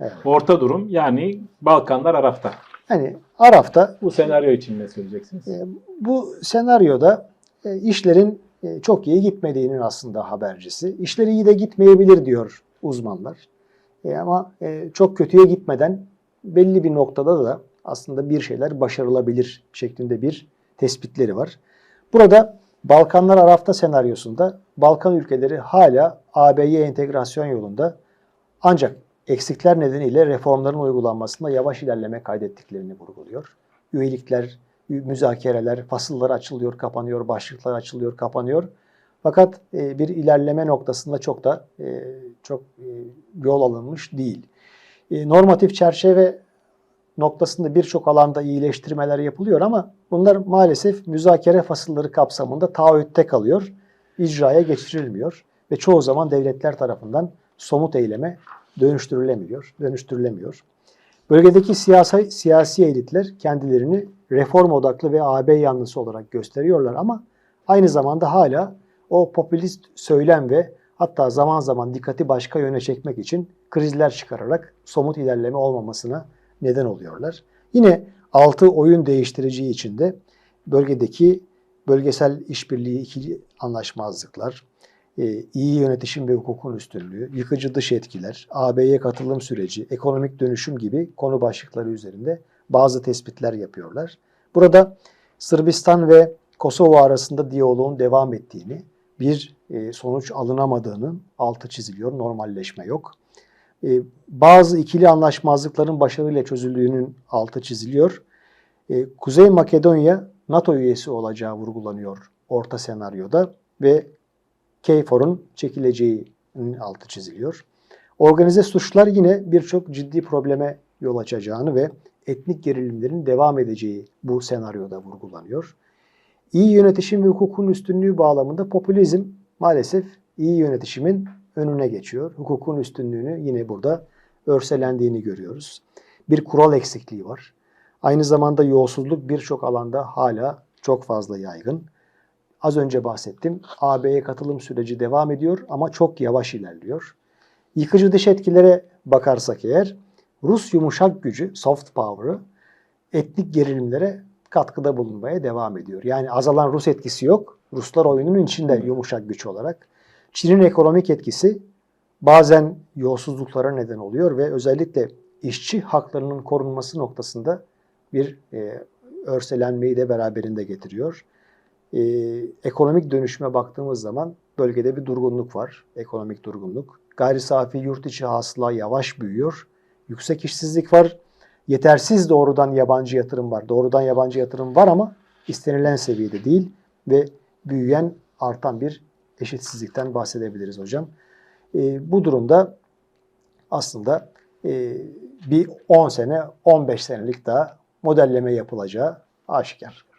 Evet. Orta durum yani Balkanlar Araf'ta. Hani Araf'ta Bu senaryo için ne söyleyeceksiniz? e, bu senaryoda e, işlerin e, çok iyi gitmediğinin aslında habercisi. İşleri iyi de gitmeyebilir diyor uzmanlar. E, ama e, çok kötüye gitmeden belli bir noktada da aslında bir şeyler başarılabilir şeklinde bir tespitleri var. Burada Balkanlar Araf'ta senaryosunda Balkan ülkeleri hala AB'ye entegrasyon yolunda ancak eksikler nedeniyle reformların uygulanmasında yavaş ilerleme kaydettiklerini vurguluyor. Üyelikler, müzakereler, fasıllar açılıyor, kapanıyor, başlıklar açılıyor, kapanıyor. Fakat e, bir ilerleme noktasında çok da e, çok e, yol alınmış değil. Normatif çerçeve noktasında birçok alanda iyileştirmeler yapılıyor ama bunlar maalesef müzakere fasılları kapsamında taahhütte kalıyor, icraya geçirilmiyor ve çoğu zaman devletler tarafından somut eyleme dönüştürülemiyor, dönüştürülemiyor. Bölgedeki siyasi, siyasi elitler kendilerini reform odaklı ve AB yanlısı olarak gösteriyorlar ama aynı zamanda hala o popülist söylem ve hatta zaman zaman dikkati başka yöne çekmek için krizler çıkararak somut ilerleme olmamasına neden oluyorlar. Yine altı oyun değiştiriciyi içinde bölgedeki bölgesel işbirliği ikili anlaşmazlıklar, iyi yönetişim ve hukukun üstünlüğü, yıkıcı dış etkiler, AB'ye katılım süreci, ekonomik dönüşüm gibi konu başlıkları üzerinde bazı tespitler yapıyorlar. Burada Sırbistan ve Kosova arasında diyaloğun devam ettiğini, bir e, sonuç alınamadığının altı çiziliyor, normalleşme yok. E, bazı ikili anlaşmazlıkların başarıyla çözüldüğünün altı çiziliyor. E, Kuzey Makedonya NATO üyesi olacağı vurgulanıyor orta senaryoda ve KFOR'un çekileceğinin altı çiziliyor. Organize suçlar yine birçok ciddi probleme yol açacağını ve etnik gerilimlerin devam edeceği bu senaryoda vurgulanıyor. İyi yönetişim ve hukukun üstünlüğü bağlamında popülizm maalesef iyi yönetişimin önüne geçiyor. Hukukun üstünlüğünü yine burada örselendiğini görüyoruz. Bir kural eksikliği var. Aynı zamanda yolsuzluk birçok alanda hala çok fazla yaygın. Az önce bahsettim. AB'ye katılım süreci devam ediyor ama çok yavaş ilerliyor. Yıkıcı dış etkilere bakarsak eğer Rus yumuşak gücü, soft power'ı etnik gerilimlere katkıda bulunmaya devam ediyor. Yani azalan Rus etkisi yok. Ruslar oyunun içinde yumuşak güç olarak. Çin'in ekonomik etkisi bazen yolsuzluklara neden oluyor ve özellikle işçi haklarının korunması noktasında bir e, örselenmeyi de beraberinde getiriyor. E, ekonomik dönüşüme baktığımız zaman bölgede bir durgunluk var, ekonomik durgunluk. Gayri safi yurt içi hasıla yavaş büyüyor. Yüksek işsizlik var. Yetersiz doğrudan yabancı yatırım var. Doğrudan yabancı yatırım var ama istenilen seviyede değil ve büyüyen artan bir eşitsizlikten bahsedebiliriz hocam. E, bu durumda aslında e, bir 10 sene, 15 senelik daha modelleme yapılacağı aşikar.